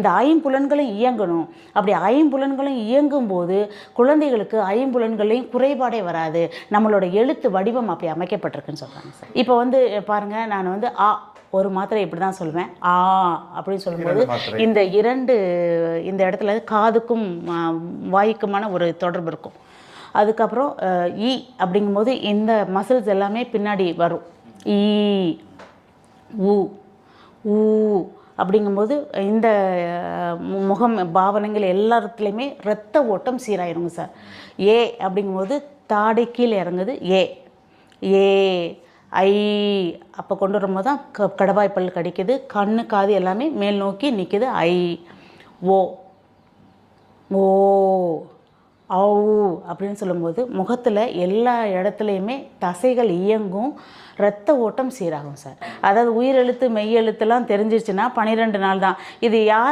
இந்த ஐம்புலன்களும் இயங்கணும். அப்படி ஐம்புலன்களும் இயங்கும் போது குழந்தைகளுக்கு ஐம்புலன்களையும் குறைபாடே வராது. நம்மளோட எழுத்து வடிவம் அப்படி அமைக்கப்பட்டிருக்குன்னு சொல்கிறாங்க சார். இப்போ வந்து பாருங்க நான் வந்து ஆ ஒரு மாத்திரை இப்படி தான் சொல்லுவேன் ஆ அப்படின்னு சொல்லும்போது. இந்த இரண்டு இந்த இடத்துல காதுக்கும் வாய்க்குமான ஒரு தொடர்பு இருக்கும். அதுக்கப்புறம் ஈ அப்படிங்கும்போது இந்த மசில்ஸ் எல்லாமே பின்னாடி வரும். ஈ ஊ ஊ அப்படிங்கும்போது இந்த மு- முகம் பாவனைகள் எல்லாத்துலேயுமே ரத்த ஓட்டம் சீராயிருங்க சார். ஏ அப்படிங்கும்போது தாடை கீழே இறங்குது ஏ. ஏ ஐ அப்போ கொண்டு வரும்போது தான் க கடவாய் பல் கடிக்குது கண்ணு காது எல்லாமே மேல் நோக்கி நிற்கிது ஐ. ஓ. ஓ. ஔ அப்படின்னு சொல்லும்போது முகத்தில் எல்லா இடத்துலையுமே தசைகள் இயங்கும் ரத்த ஓட்டம் சீராகும் சார். அதாவது உயிரெழுத்து மெய்யெழுத்துலாம் தெரிஞ்சிருச்சுன்னா பன்னிரெண்டு நாள் தான். இது யார்